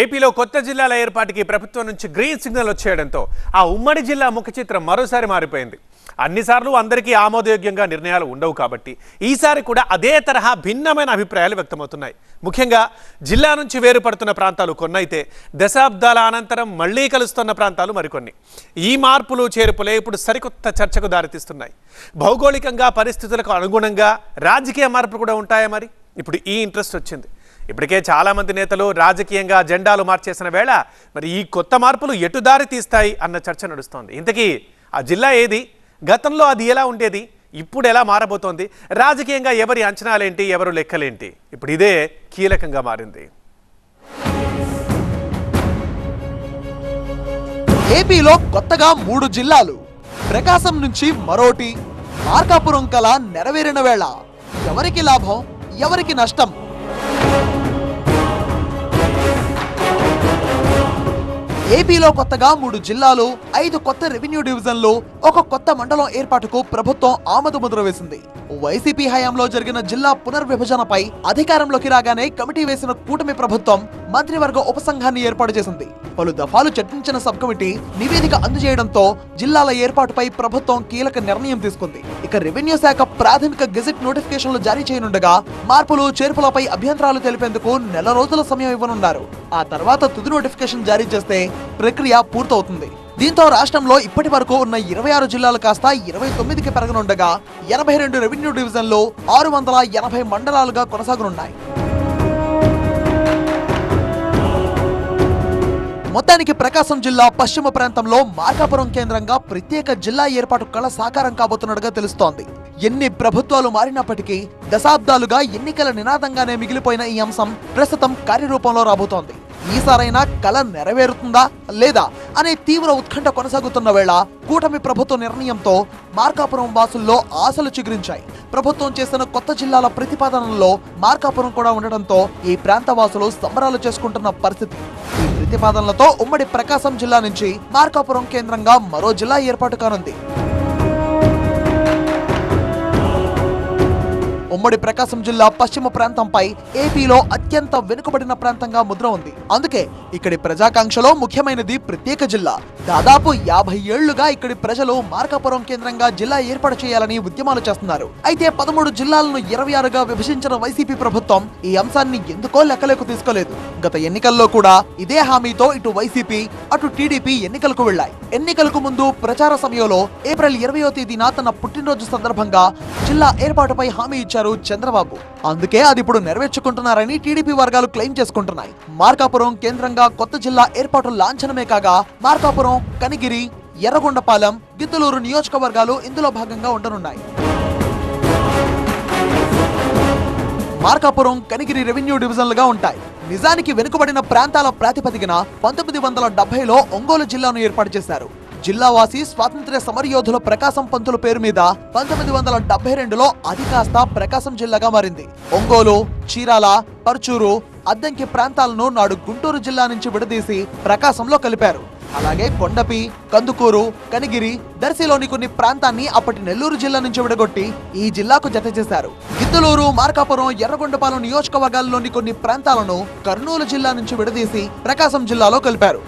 ఏపీలో కొత్త జిల్లాల ఏర్పాటుకి ప్రభుత్వం నుంచి గ్రీన్ సిగ్నల్ వచ్చేయడంతో ఆ ఉమ్మడి జిల్లా ముఖ చిత్రం మరోసారి మారిపోయింది. అన్నిసార్లు అందరికీ ఆమోదయోగ్యంగా నిర్ణయాలు ఉండవు కాబట్టి ఈసారి కూడా అదే తరహా భిన్నమైన అభిప్రాయాలు వ్యక్తమవుతున్నాయి. ముఖ్యంగా జిల్లా నుంచి వేరుపడుతున్న ప్రాంతాలు కొన్నైతే దశాబ్దాల అనంతరం మళ్ళీ కలుస్తున్న ప్రాంతాలు మరికొన్ని. ఈ మార్పులు చేర్పులే ఇప్పుడు సరికొత్త చర్చకు దారితీస్తున్నాయి. భౌగోళికంగా పరిస్థితులకు అనుగుణంగా రాజకీయ మార్పులు కూడా ఉంటాయా మరి? ఇప్పుడు ఈ ఇంట్రెస్ట్ వచ్చింది. ఇప్పటికే చాలా మంది నేతలు రాజకీయంగా జెండాలు మార్చేసిన వేళ మరి ఈ కొత్త మార్పులు ఎటు దారి తీస్తాయి అన్న చర్చ నడుస్తోంది. ఇంతకీ ఆ జిల్లా ఏది? గతంలో అది ఎలా ఉండేది? ఇప్పుడు ఎలా మారబోతోంది? రాజకీయంగా ఎవరి అంచనాలేంటి? ఎవరు లెక్కలేంటి? ఇప్పుడు ఇదే కీలకంగా మారింది. ఏపీలో కొత్తగా మూడు జిల్లాలు. ప్రకాశం నుంచి మరోటి మార్కాపురం కల నెరవేరిన వేళ. ఎవరికి లాభం? ఎవరికి నష్టం? ఏపీలో కొత్తగా మూడు జిల్లాలు ఐదు కొత్త రెవెన్యూ డివిజన్లు ఒక కొత్త మండలం ఏర్పాటుకు ప్రభుత్వం ఆమదు ముద్ర వేసింది. వైసీపీ హయాంలో జరిగిన జిల్లా పునర్విభజనపై అధికారంలోకి రాగానే కమిటీ వేసిన కూటమి ప్రభుత్వం మంత్రివర్గ ఉపసంఘాన్ని ఏర్పాటు చేసింది. పలు దఫాలు చర్చించిన సబ్ కమిటీ నివేదిక అందజేయడంతో జిల్లాల ఏర్పాటుపై ప్రభుత్వం కీలక నిర్ణయం తీసుకుంది. ఇక రెవెన్యూ శాఖ ప్రాథమిక గెజిట్ నోటిఫికేషన్లు జారీ చేయనుండగా మార్పులు చేర్పులపై అభ్యంతరాలు తెలిపేందుకు నెల రోజుల సమయం ఇవ్వనున్నారు. ఆ తర్వాత తుది నోటిఫికేషన్ జారీ చేస్తే ప్రక్రియ పూర్తవుతుంది. దీంతో రాష్ట్రంలో ఇప్పటి వరకు ఉన్న ఇరవై ఆరు జిల్లాలు కాస్త ఇరవై తొమ్మిదికి పెరగనుండగా ఎనభై రెండు రెవెన్యూ డివిజన్లు ఆరు వందల ఎనభై మండలాలుగా కొనసాగనున్నాయి. మొత్తానికి ప్రకాశం జిల్లా పశ్చిమ ప్రాంతంలో మార్కాపురం కేంద్రంగా ప్రత్యేక జిల్లా ఏర్పాటు కళ సాకారం కాబోతున్నట్టుగా తెలుస్తోంది. ఎన్ని ప్రభుత్వాలు మారినప్పటికీ దశాబ్దాలుగా ఎన్నికల నినాదంగానే మిగిలిపోయిన ఈ అంశం ప్రస్తుతం కార్యరూపంలో రాబోతోంది. ఈసారైనా కళ నెరవేరుతుందా లేదా అనే తీవ్ర ఉత్కంఠ కొనసాగుతున్న వేళ కూటమి ప్రభుత్వ నిర్ణయంతో మార్కాపురం వాసుల్లో ఆశలు చిగురించాయి. ప్రభుత్వం చేసిన కొత్త జిల్లాల ప్రతిపాదనలో మార్కాపురం కూడా ఉండడంతో ఈ ప్రాంత వాసులు సంబరాలు చేసుకుంటున్న పరిస్థితి. ఈ ప్రతిపాదనలతో ఉమ్మడి ప్రకాశం జిల్లా నుంచి మార్కాపురం కేంద్రంగా మరో జిల్లా ఏర్పాటు కానుంది. ఉమ్మడి ప్రకాశం జిల్లా పశ్చిమ ప్రాంతంపై ఏపీలో అత్యంత వెనుకబడిన ప్రాంతంగా ముద్ర ఉంది. అందుకే ఇక్కడి ప్రజాకాంక్షలో ముఖ్యమైనది ప్రత్యేక జిల్లా. దాదాపు యాభై ఏళ్ళుగా ఇక్కడి ప్రజలు మార్కాపురం కేంద్రంగా జిల్లా ఏర్పాటు చేయాలని ఉద్యమాలు చేస్తున్నారు. అయితే పదమూడు జిల్లాలను ఇరవై ఆరుగా విభజించిన వైసీపీ ప్రభుత్వం ఈ అంశాన్ని ఎందుకో లెక్కలోకి తీసుకోలేదు. గత ఎన్నికల్లో కూడా ఇదే హామీతో ఇటు వైసీపీ అటు టీడీపీ ఎన్నికలకు వెళ్ళాయి ఎన్నికలకు ముందు ప్రచార సమయంలో ఏప్రిల్ ఇరవయో తేదీన తన పుట్టినరోజు సందర్భంగా జిల్లా ఏర్పాటుపై హామీ ఇచ్చారు. చంద్రబాబు. అందుకే అది ఇప్పుడు నెరవేర్చుకుంటున్నారని టీడీపీ వర్గాలు క్లెయిమ్ చేసుకుంటున్నాయి. మార్కాపురం కేంద్రంగా కొత్త జిల్లా ఏర్పాటు లాంఛనమే కాగా మార్కాపురం కనిగిరి ఎర్రగొండపాలెం గిద్దలూరు నియోజకవర్గాలు ఇందులో భాగంగా ఉండనున్నాయి. మార్కాపురం కనిగిరి రెవెన్యూ డివిజన్లుగా ఉంటాయి. నిజానికి వెనుకబడిన ప్రాంతాల ప్రాతిపదికన పంతొమ్మిది వందల డెబ్బైలో ఒంగోలు జిల్లాను ఏర్పాటు చేశారు. జిల్లావాసి స్వాతంత్ర్య సమరయోధుల ప్రకాశం పంతుల పేరు మీద పంతొమ్మిది వందల డెబ్బై రెండులో అది కాస్త ప్రకాశం జిల్లాగా మారింది. ఒంగోలు చీరాల పర్చూరు అద్దంకి ప్రాంతాలను నాడు గుంటూరు జిల్లా నుంచి విడదీసి ప్రకాశంలో కలిపారు. అలాగే కొండపి కందుకూరు కనిగిరి దర్శిలోని కొన్ని ప్రాంతాన్ని అప్పటి నెల్లూరు జిల్లా నుంచి విడగొట్టి ఈ జిల్లాకు జత చేశారు. గిద్దలూరు మార్కాపురం ఎర్రగొండపాలెం నియోజకవర్గాల్లోని కొన్ని ప్రాంతాలను కర్నూలు జిల్లా నుంచి విడదీసి ప్రకాశం జిల్లాలో కలిపారు.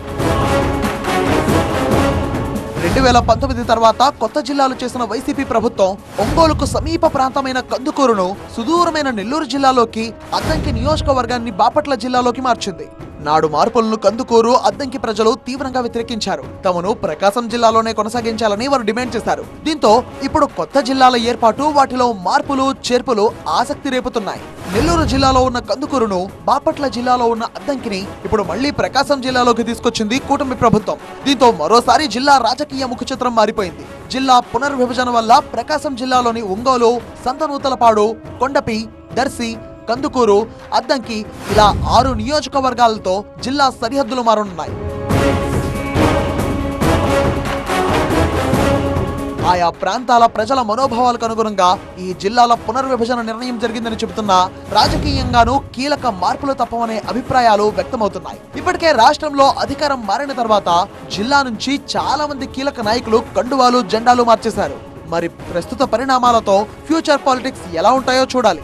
రెండు వేల పంతొమ్మిది తర్వాత కొత్త జిల్లాలు చేసిన వైసీపీ ప్రభుత్వం ఒంగోలుకు సమీప ప్రాంతమైన కందుకూరును సుదూరమైన నెల్లూరు జిల్లాలోకి అద్దంకి నియోజకవర్గాన్ని బాపట్ల జిల్లాలోకి మార్చింది. నాడు మార్పులను కందుకూరు అద్దంకి ప్రజలు తీవ్రంగా వ్యతిరేకించారు. తమను ప్రకాశం జిల్లాలోనే కొనసాగించాలని వారు డిమాండ్ చేశారు. దీంతో ఇప్పుడు కొత్త జిల్లాల ఏర్పాటు వాటిలో మార్పులు చేర్పులు ఆసక్తి రేపుతున్నాయి. నెల్లూరు జిల్లాలో ఉన్న కందుకూరును బాపట్ల జిల్లాలో ఉన్న అద్దంకిని ఇప్పుడు మళ్ళీ ప్రకాశం జిల్లాలోకి తీసుకొచ్చింది కూటమి ప్రభుత్వం. దీంతో మరోసారి జిల్లా రాజకీయ ముఖ చిత్రం మారిపోయింది. జిల్లా పునర్విభజన వల్ల ప్రకాశం జిల్లాలోని ఒంగోలు సంతనూతలపాడు కొండపి దర్శి కందుకూరు అద్దంకి ఇలా ఆరు నియోజకవర్గాలతో జిల్లా సరిహద్దులు మారనున్నాయి. ఆయా ప్రాంతాల ప్రజల మనోభావాలకు అనుగుణంగా ఈ జిల్లాల పునర్విభజన నిర్ణయం జరిగిందని చెబుతున్నా రాజకీయంగానూ కీలక మార్పులు తప్పవనే అభిప్రాయాలు వ్యక్తమవుతున్నాయి. ఇప్పటికే రాష్ట్రంలో అధికారం మారిన తర్వాత జిల్లా నుంచి చాలా మంది కీలక నాయకులు కండువాలు జెండాలు మార్చేశారు. మరి ప్రస్తుత పరిణామాలతో ఫ్యూచర్ పాలిటిక్స్ ఎలా ఉంటాయో చూడాలి.